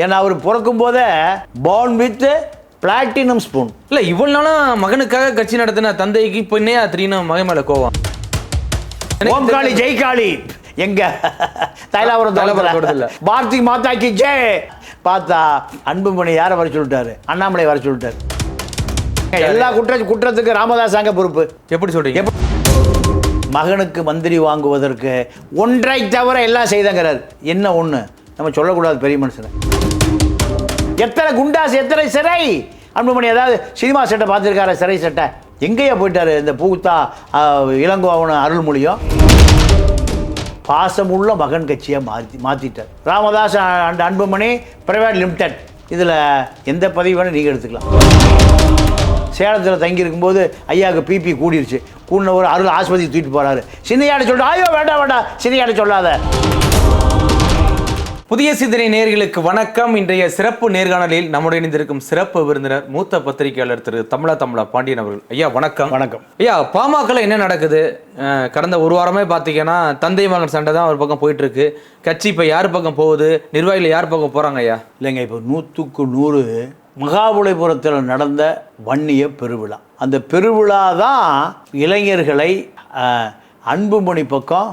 ஏன்னா அவர் பிறக்கும் போதே பார்ன் வித் பிளாட்டினம் ஸ்பூன் இல்ல இவ்வளவு நாளும் மகனுக்காக கட்சி நடத்தின தந்தைக்கு இப்போ என்ன திடீர்னு மகன் மேல கோவம். ஓம்காளி ஜெய்காளி எங்க? தைலாபுரம் தோட்டத்துல. பாரதி மாதா கி ஜெய். பார்த்தா அன்புமணி யாரை வர சொல்லிட்டாரு? அண்ணாமலை வர சொல்லிட்டாரு. எல்லா குற்ற குற்றத்துக்கு ராமதாஸ் அங்க பொறுப்பு. எப்படி சொல்றீங்க? மகனுக்கு மந்திரி வாங்குவதற்கு ஒன்றை தவிர எல்லாம் செய்தங்கிறார். என்ன ஒண்ணு? நம்ம சொல்லக்கூடாது பெரிய மனுஷனை. எத்தனை குண்டாஸ் எத்தனை சிறை? அன்புமணி ஏதாவது சினிமா செட்டை பார்த்துருக்காரு? சிறை செட்டை. எங்கேயா போயிட்டாரு இந்த பூத்தா இளங்கோவன அருள்மொழியும் பாசமுள்ள மகன் கட்சியை மாற்றி மாற்றிட்டார் Ramadoss and Anbumani private limited. இதில் எந்த பதவி வேணும் நீங்கள் எடுத்துக்கலாம். சேலத்தில் தங்கியிருக்கும்போது ஐயாவுக்கு பிபி கூடிருச்சு. கூடின ஒரு அருள் ஆஸ்பத்திரி தூக்கிட்டு போகிறாரு சின்னையாட சொல்லிட்டு ஐயோ வேண்டாம் வேண்டாம். சின்னையாட சொல்லாத. புதிய சிந்தனை நேர்களுக்கு வணக்கம். இன்றைய சிறப்பு நேர்காணலில் நம்முடைய இணைந்திருக்கும் சிறப்பு விருந்தினர் மூத்த பத்திரிகையாளர் திரு தமிழா தமிழா பாண்டியன் அவர்கள். ஐயா வணக்கம். வணக்கம். ஐயா பாமகல என்ன நடக்குது? கடந்த ஒரு வாரமே பார்த்தீங்கன்னா தந்தை மகன் சண்டை தான் ஒரு பக்கம் போயிட்டு இருக்கு கட்சி இப்போ யார் பக்கம் போகுது? நிர்வாகிகள் யார் பக்கம் போறாங்க ஐயா? இல்லைங்க இப்போ நூற்றுக்கு நூறு மகாபலிபுரத்தில் நடந்த வன்னிய பெருவிழா. அந்த பெருவிழா தான் இளைஞர்களை அன்புமணி பக்கம்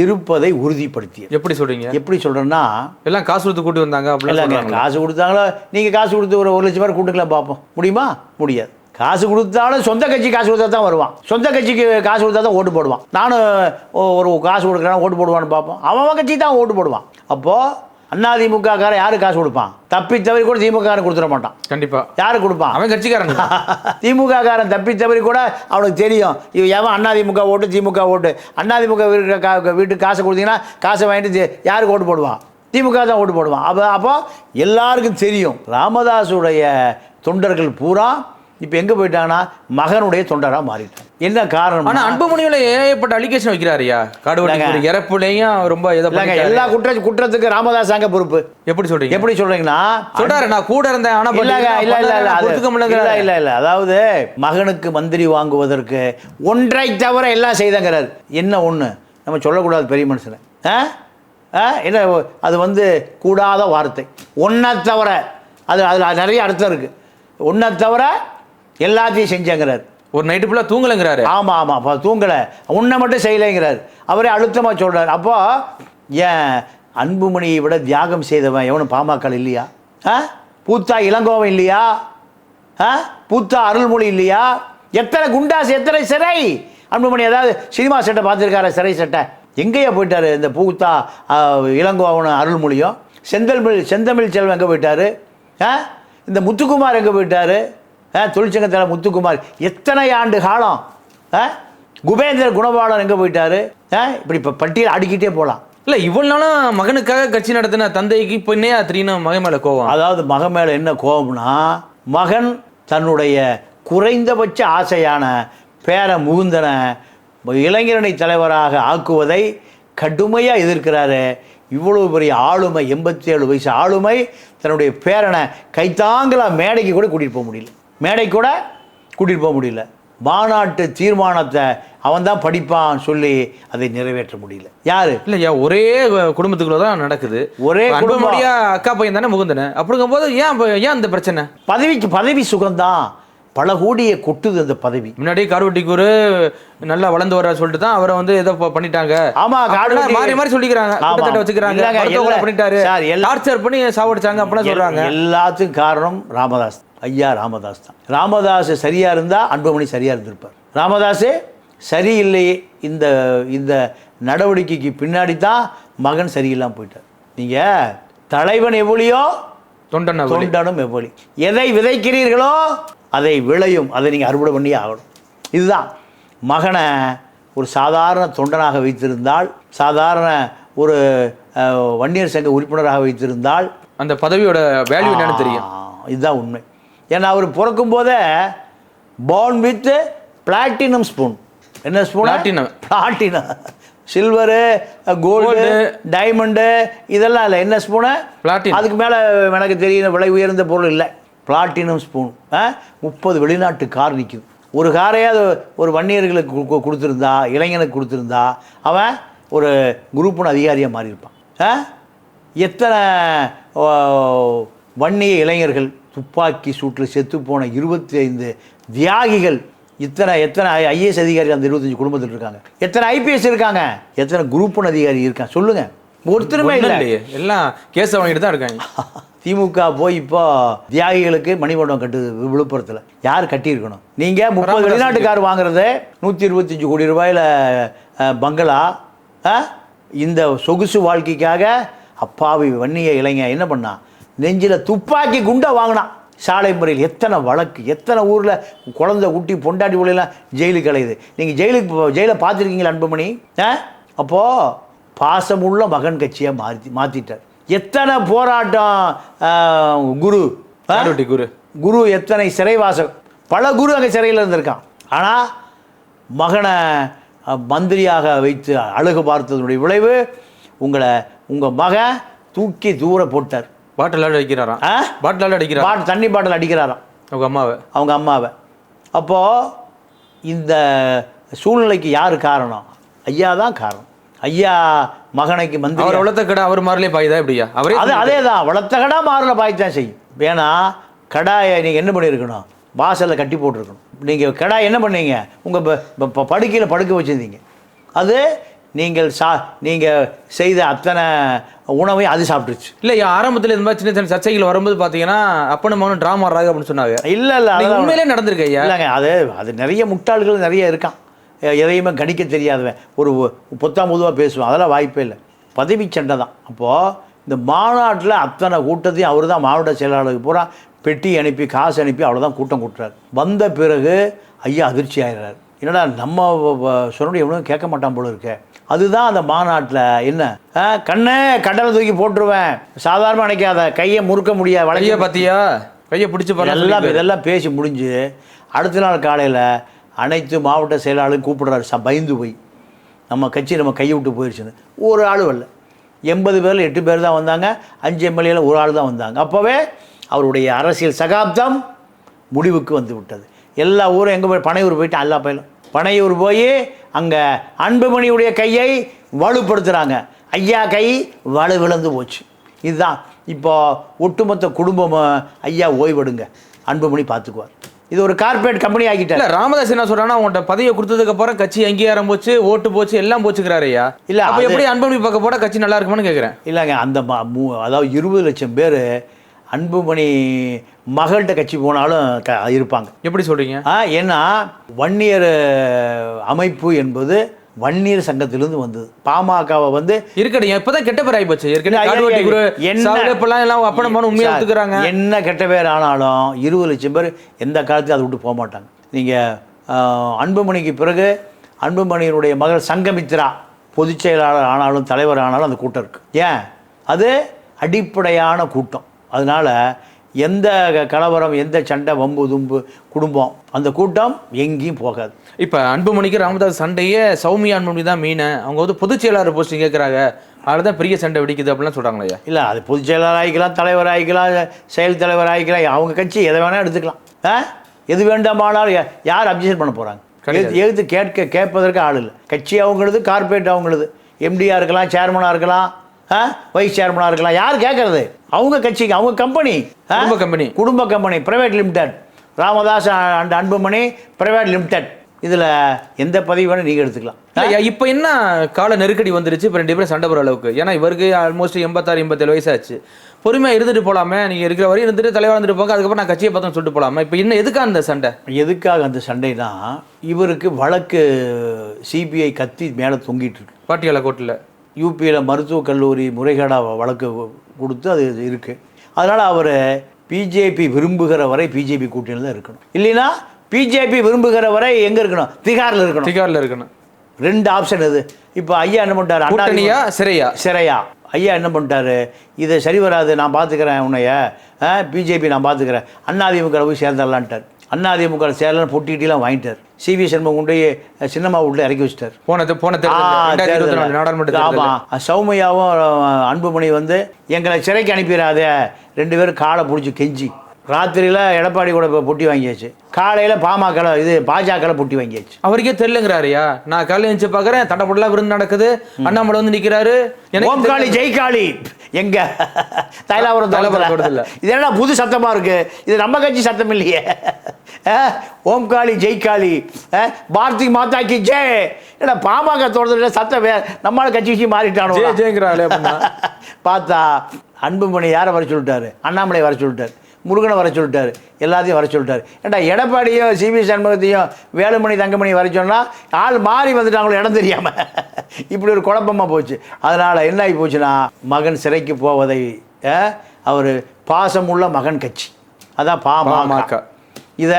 இருப்பதை உறுதிப்படுத்தியது. எப்படி சொல்றீங்க? எப்படி சொல்கிறேன்னா எல்லாம் காசு கொடுத்து கூட்டி வந்தாங்க அப்படிலாம் காசு கொடுத்தாங்களோ? நீங்கள் காசு கொடுத்து ஒரு ஒரு லட்சம் பேர் கூட்டுக்கலாம் பார்ப்போம். முடியுமா? முடியாது. காசு கொடுத்தாலும் சொந்த கட்சி காசு கொடுத்தா தான் வருவான். சொந்த கட்சிக்கு காசு கொடுத்தா தான் ஓட்டு போடுவான். நானும் ஒரு காசு கொடுக்குறேன் ஓட்டு போடுவான்னு பார்ப்போம். அவன் கட்சி தான் ஓட்டு போடுவான். அப்போது அதிமுக காரன் யாரு காசு கொடுப்பான்? தப்பி தவறி கூட திமுக காரன் கொடுத்துட மாட்டான். கண்டிப்பா. யாரு கொடுப்பான்? அவன் கட்சிக்காரங்க திமுக காரன் தப்பி தவறி கூட அவனுக்கு தெரியும். இவன் எவன் அதிமுக ஓட்டு திமுக ஓட்டு? அதிமுக வீட்டு கா- வீட்டுக்கு காசை கொடுத்தீங்கன்னா காசை வாங்கிட்டு யாருக்கு ஓட்டு போடுவான்? திமுக தான் ஓட்டு போடுவான். அப்போ அப்போ எல்லாருக்கும் தெரியும். ராமதாஸுடைய தொண்டர்கள் பூரா இப்போ எங்கே போயிட்டாங்கன்னா மகனுடைய தொண்டராக மாறிட்டான். என்ன காரணம் ஆனா அன்புமணியில ஏகப்பட்ட அலிகேஷன் வைக்கிறாருயா காடுவெட்டி. இறப்புலையும் ரொம்ப இதை இல்லைங்க பண்ணிட்டாரு. எல்லா குற்ற குற்றத்துக்கு ராமதாஸ் அங்க பொறுப்பு. எப்படி சொல்றீங்க? எப்படி சொல்றீங்கன்னா சொல்றாரு நான் கூட இருந்தேன் ஆனா இல்லங்க இல்ல இல்ல இல்ல இல்ல முடியல இல்ல இல்ல அதாவது மகனுக்கு மந்திரி வாங்குவதற்கு ஒன்றை தவிர எல்லாம் செய்தங்கிறார். என்ன ஒண்ணு? நம்ம சொல்லக்கூடாது பெரிய மனுஷனை. ஆ? ஆ? என்ன அது வந்து கூடாத வார்த்தை. ஒன்றை தவிர அது அதில் நிறைய அர்த்தம் இருக்கு. ஒன்றை தவிர எல்லாத்தையும் செஞ்சங்கிறார். ஒரு நைட்டு ஃபுல்லா தூங்கலங்கிறாரு. ஆமாம் ஆமாம் அப்போ தூங்கலை. உன்னை மட்டும் செய்யலைங்கிறார். அவரே அழுத்தமாக சொல்றார். அப்போ ஏன் அன்புமணியை விட தியாகம் செய்தவன் எவனும் பாமக இல்லையா? ஆ? பூத்தா இளங்கோவன் இல்லையா? ஆ? பூத்தா அருள்மொழி இல்லையா? எத்தனை குண்டாஸ் எத்தனை சிறை? அன்புமணி ஏதாவது சினிமா செட்டை பார்த்துருக்காரு? சிறை செட்டை. எங்கேயா போயிட்டாரு இந்த பூத்தா ஆ, இளங்கோவன் அருள்மொழியும்? செந்தமிழ் செந்தமிழ் செல்வம் எங்கே போயிட்டாரு? ஆ? இந்த முத்துக்குமார் எங்கே போயிட்டாரு? ஆ தொழிற்சங்கத்தில் முத்துக்குமார் எத்தனை ஆண்டு காலம்? ஆ குபேந்திர குணபாலன் எங்கே போயிட்டாரு? இப்படி இப்போ பட்டியல் அடுக்கிட்டே போகலாம் இல்ல இவ்வளவு நாளும் மகனுக்காக கட்சி நடத்தின தந்தைக்கு இப்போ என்ன திடீர்னு மகன் மேல கோவம்? அதாவது மகன் மேலே என்ன கோபம்னா மகன் தன்னுடைய குறைந்தபட்ச ஆசையான பேர முகுந்தனை இளைஞரணி தலைவராக ஆக்குவதை கடுமையாக எதிர்க்கிறாரு. இவ்வளவு பெரிய ஆளுமை எண்பத்தி ஏழு வயசு ஆளுமை தன்னுடைய பேரனை கைத்தாங்கலா மேடைக்கு கூட கூட்டிகிட்டு போக முடியல. மேடை கூட கூட்டிகிட்டு போக முடியல. மாநாட்டு தீர்மானத்தை அவன் தான் படிப்பான் சொல்லி அதை நிறைவேற்ற முடியல. யாரு? இல்லையா ஒரே குடும்பத்துக்குள்ள தான் நடக்குது. ஒரே இப்ப குடும்பம். அன்புமணியா அக்கா பையன் தானே முகுந்தன? அப்படிங்கும் போது ஏன் ஏன் அந்த பிரச்சனை? பதவிக்கு பதவி சுகம்தான். பல கோடியை கொட்டுது அந்த பதவி. முன்னாடி கார்வட்டிக்கூர் நல்லா வளர்ந்து வர சொல்லிட்டு தான் அவரை வந்து ஏதோ பண்ணிட்டாங்க. ஆமா, மாறி மாறி சொல்லிக்கிறாங்க. வச்சுக்கிறாங்க. பண்ணிட்டாரு. டார்ச்சர் பண்ணி சாவடிச்சாங்க அப்படிலாம் சொல்றாங்க. எல்லாத்துக்கும் காரணம் ராமதாஸ். ஐயா ராமதாஸ் தான். ராமதாஸ் சரியா இருந்தா அன்புமணி சரியா இருந்திருப்பார். ராமதாஸ் சரியில்லையே இந்த இந்த நடவடிக்கைக்கு பின்னாடி தான் மகன் சரியில்லாம போயிட்டார். நீங்க தலைவன் எவ்வளியோ தொண்டன். தொண்டனும் எவ்வளி. எதை விதைக்கிறீர்களோ அதை விளையும் அதை நீங்கள் அறுவடை பண்ணி ஆகணும். இதுதான். மகனை ஒரு சாதாரண தொண்டனாக வைத்திருந்தால் சாதாரண ஒரு வன்னியர் சங்க உறுப்பினராக வைத்திருந்தால் அந்த பதவியோட வேல்யூ என்னன்னு தெரியும். இதுதான் உண்மை. ஏன்னா அவர் பிறக்கும் போதே பார்ன் வித் பிளாட்டினம் ஸ்பூன் என்ன spoon Platinum. Platinum silver gold. Diamond இதெல்லாம் இல்லை. என்ன ஸ்பூனு Platinum. அதுக்கு மேலே எனக்கு தெரியும் விலை உயர்ந்த பொருள் இல்லை. பிளாட்டினம் ஸ்பூன் முப்பது வெளிநாட்டு கார் நிற்குது ஒரு காரையாவது ஒரு வன்னியர்களுக்கு கொடுத்திருந்தா இளைஞனுக்கு கொடுத்திருந்தா அவன் ஒரு குரூப்புன்னு அதிகாரியாக மாறியிருப்பான். எத்தனை வன்னிய இளைஞர்கள் துப்பாக்கி சூட்டில் செத்துப்போன இருபத்தி ஐந்து தியாகிகள் இத்தனை எத்தனை ஐஏஎஸ் அதிகாரி அந்த இருபத்தஞ்சு குடும்பத்தில் இருக்காங்க? எத்தனை ஐபிஎஸ் இருக்காங்க? எத்தனை குரூப் ஒன் அதிகாரி இருக்காங்க? சொல்லுங்க. ஒருத்தருமே இல்லை. எல்லாம் கேஸ் வாங்கிட்டு தான் இருக்காங்க. திமுக போய் இப்போ தியாகிகளுக்கு மணிமண்டபம் கட்டுது விழுப்புரத்தில். யார் கட்டியிருக்கணும்? நீங்கள் முப்பது வெளிநாட்டுக்கார் வாங்குறது நூற்றி இருபத்தஞ்சி கோடி ரூபாயில் பங்களா இந்த சொகுசு வாழ்க்கைக்காக அப்பாவி வன்னிய இளைஞன் என்ன பண்ணான்? நெஞ்சில் துப்பாக்கி குண்டை வாங்கினான் சாலை முறையில் எத்தனை வழக்கு எத்தனை ஊரில் குழந்தை குட்டி பொண்டாட்டி ஊழலாம் ஜெயிலுக்கு அலையுது நீங்கள் ஜெயிலுக்கு ஜெயிலை பார்த்துருக்கீங்களா அன்புமணி? ஆ? அப்போது பாசமுள்ள மகன் கட்சியை மாற்றி மாற்றிட்டார் எத்தனை போராட்டம் குரு? குரு. குரு எத்தனை சிறைவாசம்? பல குரு அங்கே சிறையில் இருந்திருக்கான். ஆனால் மகனை மந்திரியாக வைத்து அழகு பார்த்ததனுடைய விளைவு உங்களை உங்கள் மகன் தூக்கி தூர போட்டார். பாட்டில் அடிக்கிறாராம். ஆ? பாட்டில் அடிக்கிறாராம். பாட் தண்ணி பாட்டில் அடிக்கிறாராம். அவங்க அம்மாவை. அவங்க அம்மாவை. அப்போது இந்த சூழ்நிலைக்கு யார் காரணம்? ஐயா தான் காரணம். ஐயா மகனைக்கு மந்திரி அவர் வளர்த்த கடை அவர் மாதிரிலே பாயுதா எப்படியா அவரே அது அதே தான் வளர்த்த கடா மாறல பாய்ச்தான் செய்யும். வேணா கடாயை நீங்கள் என்ன பண்ணியிருக்கணும்? வாசலில் கட்டி போட்டிருக்கணும். நீங்கள் கடாய் என்ன பண்ணீங்க? உங்கள் படுக்கையில் படுக்க வச்சுருந்தீங்க. அது நீங்கள் சா நீங்கள் செய்த அத்தனை உணவையும் அது சாப்பிட்டுருச்சு. இல்ல ஆரம்பத்துல இந்த மாதிரி சின்ன சின்ன சர்ச்சைகள் வரும்போது பாத்தீங்கன்னா அப்பனும் மகனும் டிராமா ஆடுறாங்க அப்படின்னு சொன்னாங்க. இல்லை இல்லை உண்மையிலே நடந்திருக்கு ஐயா. இல்லைங்க அது அது நிறைய முட்டாள்கள் நிறைய இருக்கான். எதையுமே கணிக்க தெரியாதவன். ஒரு பொத்தாம் பொதுவாக பேசுவான். அதெல்லாம் வாய்ப்பே இல்லை. பதவி சண்டை தான். அப்போது இந்த மாநாட்டில் அத்தனை கூட்டத்தையும் அவர் தான் மாவட்ட செயலாளருக்கு பூரா பெட்டி அனுப்பி காசு அனுப்பி அவ்வளோதான் கூட்டம் கூட்டுறாரு. வந்த பிறகு ஐயா அதிர்ச்சி ஆயிடுறாரு. என்னடா நம்ம சொன்னோட எவனும் கேட்க மாட்டான் போல இருக்கே. அதுதான் அந்த மாநாட்டில் என்ன? கண்ணே கடலை தூக்கி போட்டுருவேன். சாதாரண நினைக்காத. கையை முறுக்க முடியாது வளைய பாத்தியா? கைய பிடிச்சு எல்லாம் இதெல்லாம் பேசி முடிஞ்சு அடுத்த நாள் காலையில் அனைத்து மாவட்ட செயலாளரும் கூப்பிடுறாரு. ச பயந்து போய். நம்ம கட்சி நம்ம கையை விட்டு போயிடுச்சுன்னு ஒரு ஆள் வரல எண்பது பேரில் எட்டு பேர் தான் வந்தாங்க. அஞ்சு எம்எல்ஏல ஒரு ஆள் தான் வந்தாங்க. அப்போவே அவருடைய அரசியல் சகாப்தம் முடிவுக்கு வந்து விட்டது. எல்லா ஊரும் எங்கே போய் பனையூர் போயிட்டு எல்லா பயிலும் பனையூர் போய் அங்கே அன்புமணியுடைய கையை வலுப்படுத்துகிறாங்க ஐயா கை வலு விழுந்து போச்சு. இதுதான். இப்போ ஒட்டுமொத்த குடும்பமும் ஐயா ஓய்வெடுங்க. அன்புமணி பார்த்துக்குவார். இது ஒரு கார்ப்பரேட் கம்பெனி ஆக்கிட்டார் இல்ல ராமதாஸ் என்ன சொல்றான்னா உங்கள்ட்ட பதவியை கொடுத்ததுக்கு அப்புறம் கட்சி அங்கீகாரம் போச்சு ஓட்டு போச்சு எல்லாம் போச்சுக்கிறாரு ஐயா. இல்ல, அப்ப எப்படி அன்புமணி பக்கம் போட கட்சி நல்லா இருக்குமான்னு கேக்குறேன்? இல்லைங்க அந்த அதாவது இருபது லட்சம் பேர் அன்புமணி மகள்கிட்ட கட்சி போனாலும் க இருப்பாங்க. எப்படி சொல்றீங்க? ஆ ஏன்னா வன்னியர் அமைப்பு என்பது வன்னியர் சங்கத்திலிருந்து வந்தது. பாமகவை வந்து இருக்கட்டும் இப்பதான் கெட்ட பேர் ஆகி போச்சு ஏற்கனவே என்ன- கெட்ட பேர் ஆனாலும் இருபது லட்சம் பேர் எந்த காலத்தையும் அதை விட்டு போக மாட்டாங்க நீங்கள் அன்புமணிக்கு பிறகு அன்புமணியினுடைய மகள் சங்கமித்ரா பொதுச் செயலாளர் ஆனாலும் தலைவர் ஆனாலும் அந்த கூட்டம் இருக்கு. ஏன்? அது அடிப்படையான கூட்டம். அதனால எந்த கலவரம் எந்த சண்டை வம்பு தும்பு குடும்பம் அந்த கூட்டம் எங்கேயும் போகாது. இப்ப அன்புமணிக்கு ராமதாஸ் சண்டையே சௌமியா அன்புமணி தான் மீன் அவங்க வந்து பொதுச் செயலாளர் போஸ்டிங் கேட்கறாங்க அதுதான் பெரிய சண்டை வெடிக்குது அப்படிலாம் சொல்றாங்களே ஐயா. இல்லை அது பொதுச் செயலாளர் ஆகிக்கலாம் தலைவர் ஆகிக்கலாம் செயல் தலைவர் ஆகிக்கலாம். அவங்க கட்சி எதை வேணால் எடுத்துக்கலாம். ஆ? எது வேண்டாமானாலும் யார் அப்ஜெக்ஷன் பண்ண போகிறாங்க. எழுத்து கேட்க கேட்பதற்கு ஆள் இல்லை. கட்சி அவங்களது கார்பரேட் அவங்களது. எம்டியாக இருக்கலாம் சேர்மனாக இருக்கலாம். வைஸ் சேர்மனாக இருக்கலாம். யார் கேட்கறது அவங்க கட்சிக்கு அவங்க கம்பெனி குடும்ப company. குடும்ப company private limited Ramadoss and Anbumani private limited இதில் எந்த பதவி வேணும் நீங்கள் எடுத்துக்கலாம். இப்போ என்ன கால நெருக்கடி வந்துருச்சு? இப்போ ரெண்டு பேரும் சண்டை போகிற அளவுக்கு. ஏன்னா இவருக்கு ஆல்மோஸ்ட் எண்பத்தாறு எண்பத்தேழு வயசாச்சு பொறுமையா இருந்துட்டு போலாமே. நீங்க இருக்கிற வரையும் இருந்துட்டு தலைவர் இருந்துட்டு போங்க. அதுக்கப்புறம் நான் கட்சியை பார்த்தோம் சொல்லிட்டு போலாமா. இப்போ என்ன எதுக்கா அந்த சண்டை? எதுக்காக அந்த சண்டைனா இவருக்கு வழக்கு சிபிஐ கத்தி மேலே தொங்கிட்டு இருக்கு. பாட்டியால கோர்ட்டில் யூபியில் மருத்துவக் கல்லூரி முறைகேடாக வழக்கு கொடுத்து அது இருக்குது அதனால் அவர் பிஜேபி விரும்புகிற வரை பிஜேபி கூட்டணியில் தான் இருக்கணும். இல்லைன்னா பிஜேபி விரும்புகிற வரை எங்கே இருக்கணும்? திகாரில் இருக்கணும். திகாரில் இருக்கணும். ரெண்டு ஆப்ஷன் இது இப்போ ஐயா என்ன பண்ணிட்டாரு? கூட்டணியா சிறையா? சிறையா. ஐயா என்ன பண்ணிட்டாரு? இது சரி வராது நான் பார்த்துக்கிறேன் உன்னைய. பிஜேபி நான் பார்த்துக்கிறேன் அண்ணாதிமுக போய் சேர்ந்துடலான்ட்டார். அண்ணாதிமுக சேரலன்னு பொட்டிக்கிட்டலாம் வாங்கிட்டார். சிவி சண்முகம் கொண்டு சின்னம்மா வீட்டில் இறக்கி வச்சிட்டார். போன தே- போன நாடாளுமன்ற ஆமாம் சௌமியாவும் அன்புமணி வந்து எங்களை சிறைக்கு அனுப்பிடாதே ரெண்டு பேரும் காலை பிடிச்சி கெஞ்சி. ராத்திரியில் எடப்பாடி கூட இப்போ பொட்டி வாங்கியாச்சு. காலையில் பாமக இது பாஜக பொட்டி வாங்கியாச்சு. அவருக்கே தெரியலங்கிறாருயா நான் காலையில் எழுந்து பார்க்குறேன் தண்டப்படலாம் விருந்து நடக்குது அண்ணாமலை வந்து நிற்கிறாரு ஓம்காளி ஜெய்காளி எங்க? தைலாபுரம் தோட்டத்துல. இது என்ன புது சத்தமா இருக்கு? இது நம்ம கட்சி சத்தம் இல்லையே. ஓம்காளி ஜெய்காளி பாரதி மாதா கி ஜெய் ஏடா பாமக தோட்டத்தில் சத்தம் வே நம்மளால கட்சி கட்சி மாறிட்டானோ ஜெய ஜெயங்கிறாளே அப்படின்னா. பார்த்தா அன்புமணி யாரை வர சொல்லிட்டாரு? அண்ணாமலை வர சொல்லிட்டாரு. முருகனை வர சொல்லிட்டாரு. எல்லாத்தையும் வர சொல்லிட்டாரு. ஏண்டா எடப்பாடியும் சிபி சண்முகத்தையும் வேலுமணி தங்கமணி வர சொன்னா ஆள் மாறி வந்துட்டாங்களோ இடம் தெரியாம. இப்படி ஒரு குழப்பமா போச்சு. அதனால என்ன ஆகி போச்சுன்னா மகன் சிறைக்கு போவதை அவர் பாசமுள்ள மகன் கட்சி. அதான் பாமக. இதை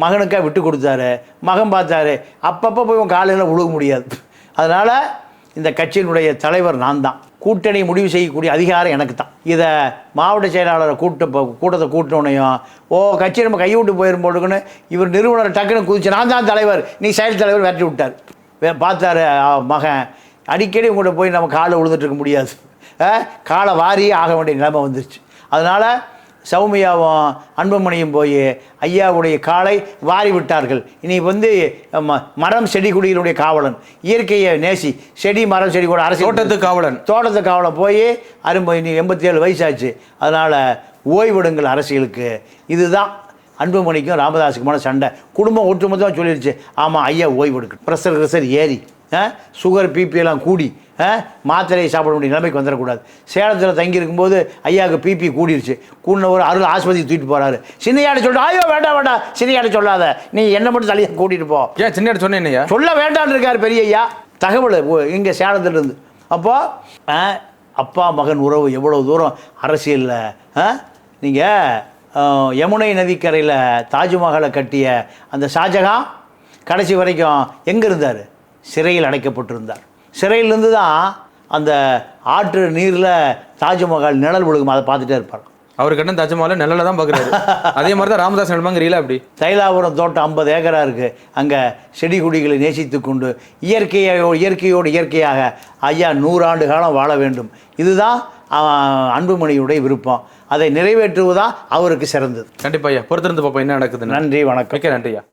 மகனுக்கா விட்டு கொடுத்தாரு. மகன் பார்த்தாரு. அப்பப்போ போய் உன் காலையில் உழுக முடியாது. அதனால் இந்த கட்சியினுடைய தலைவர் நான் தான். கூட்டணி முடிவு செய்யக்கூடிய அதிகாரம் எனக்கு தான் இதை மாவட்ட செயலாளரை கூட்ட கூட்டத்தை கூட்டினோனையும் ஓ கட்சி நம்ம கைவிட்டு போயிரும் போட்டுக்குன்னு இவர் நிறுவனர் டக்குன்னு குதிச்சு நான் தான் தலைவர் நீ செயல் தலைவர் விரட்டி விட்டார். வே- பார்த்தாரு ஆ, மகன். அடிக்கடி உங்கள்கிட்ட போய் நம்ம காலை விழுந்துட்டு இருக்க முடியாது. ஆ, காலை வாரியே ஆக வேண்டிய நிலைமை வந்துருச்சு. அதனால் சௌமியாவும் அன்புமணியும் போய் ஐயாவுடைய காலை வாரி விட்டார்கள் இனி வந்து மரம் செடி கொடிகளுடைய காவலன் இயற்கையை நேசி செடி மரம் செடி கூட அரசு தோட்டத்து காவலன். தோட்டத்து காவலன் போய் அரும்பு இனி எண்பத்தி ஏழு வயசாச்சு. அதனால் ஓய்விடுங்கள் அரசியலுக்கு. இதுதான் அன்புமணிக்கும் ராமதாஸுக்குமான சண்டை. குடும்பம் ஒட்டுமொத்தமாக சொல்லிடுச்சு ஆமாம் ஐயா ஓய்வெடுக்கணும். ப்ரெஷர் ப்ரெஷர் ஏறி சுகர் பிபி எல்லாம் கூடி மாத்திரையை சாப்பிட வேண்டிய நிலைமைக்கு வந்துடக்கூடாது. சேலத்தில் தங்கி இருக்கும்போது ஐயாவுக்கு பிபி கூடிருச்சு. கூடின ஒரு அருள் ஆஸ்பத்திரி தூக்கிட்டு போகிறாரு சின்னையாட சொல்லிட்டு ஐயோ வேண்டாம் வேண்டாம். சின்னையாட சொல்லாத. நீ என்ன மட்டும் தள்ளியாக கூட்டிகிட்டு போ. ஏன் சின்ன சொன்னேன் சொல்ல வேண்டாம்னு இருக்கார் பெரிய ஐயா தகவல் இங்கே சேலத்துலேருந்து. அப்போ ஆ, அப்பா மகன் உறவு எவ்வளோ தூரம்? அரசியலில் நீங்கள் யமுனை நதிக்கரையில் தாஜ்மஹாலை கட்டிய அந்த ஷாஜகான் கடைசி வரைக்கும் எங்கே இருந்தார்? சிறையில் அடைக்கப்பட்டிருந்தார். சிறையிலேருந்து தான் அந்த ஆற்று நீரில் தாஜ்மஹால் நிழல் விழுகும்? அதை பார்த்துட்டே இருப்பார். அவர் கட்டம் தாஜ்மஹால நிழல தான் பார்க்குறாரு. அதே மாதிரி தான் ராமதாஸ் நிலமாங்கிறீங்களா அப்படி. தைலாபுரம் தோட்டம் ஐம்பது ஏக்கரா இருக்குது அங்கே செடி கொடிகளை நேசித்து கொண்டு இயற்கையோ இயற்கையோடு இயற்கையாக ஐயா நூறாண்டு காலம் வாழ வேண்டும். இதுதான் அன்புமணியுடைய விருப்பம். அதை நிறைவேற்றுவதுதான் அவருக்கு சிறந்தது. கண்டிப்பா ஐயா. பொறுத்திருந்து பார்ப்போம் என்ன நடக்குதுன்னு. நன்றி வணக்கம். மிக்க நன்றியா?